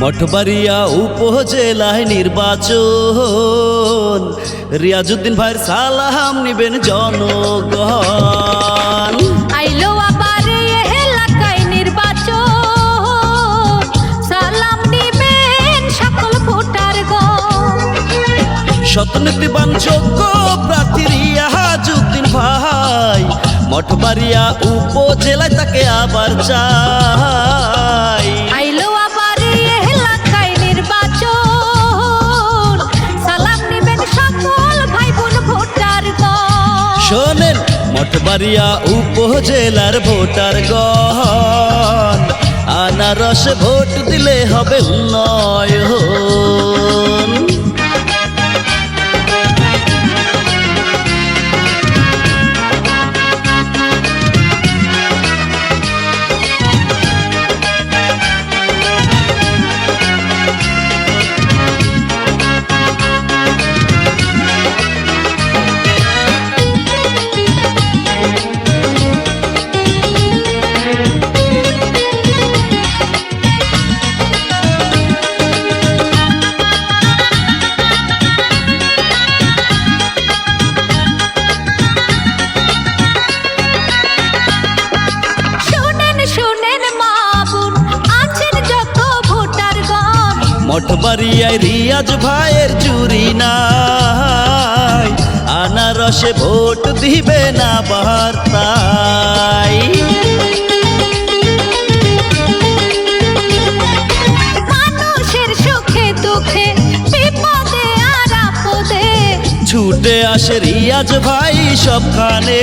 মঠবাড়িয়া উপজেলায় নির্বাচন। রিয়াজুদ্দিন ভাইয়ের সালাম নিবেন জনগণ। আইলো আবার এলাকায় নির্বাচন। সালাম নিবেন সকল ভোটার শতনীতিবান যোগ্য প্রার্থী রিয়াজুদ্দিন ভাই। মঠবাড়িয়া উপজেলায় তাকে আবার চাই। মঠবাড়িয়া উপজেলার ভোটার গণ। আনারস ভোট দিলে হবে উন্নয়ন। মঠবাড়িয়ায় রিয়াজ ভাইয়ের চুরি নাই। আনারসে ভোট দিবে না বার্তায়। ছুটে আসে রিয়াজ ভাই সবখানে।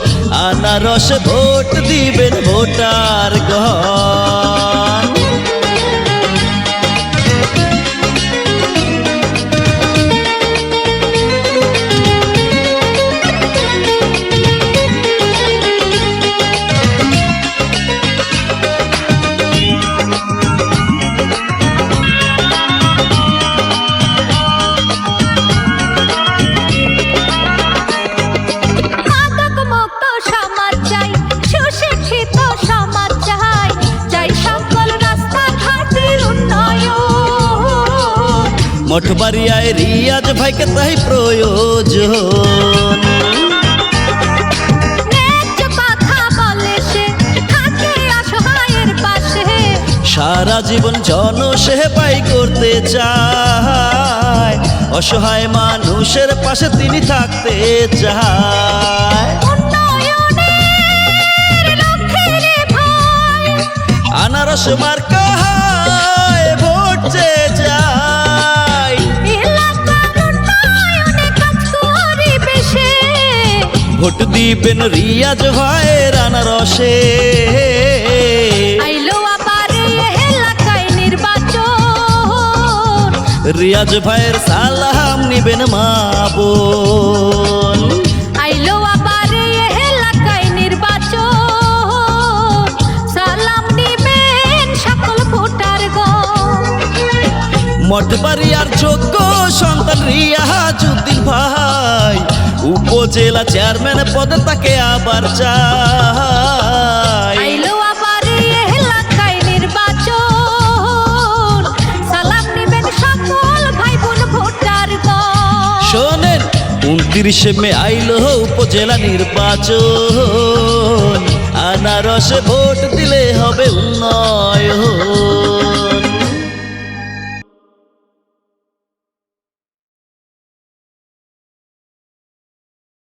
আনারসে ভোট দিবেন ভোটার গণ মঠবাড়িয়ায় রিয়াজ ভাইকে তাই প্রয়োজন। সারা জীবন জনসেবাই করতে চায়। অসহায় মানুষের পাশে তিনি থাকতে চায়। আনারস মার্কায় দিবেন রিয়াজ এই এলাকায় নির্বাচন। রিয়াজ ভাইয়ের সালাম নিবেন মা বোন। আইলো আবার এই এলাকায় নির্বাচন। সালাম নিবেন সকল ভোটার মঠবাড়িয়ার যোগ্য সন্তান রিয়াজুদ্দিন ভাই। উপজেলা চেয়ারম্যান পদে তাকে আবার চাই। শোনেন উনত্রিশে মে আইলো উপজেলা নির্বাচন। আনারসে ভোট দিলে হবে উন্নয়ন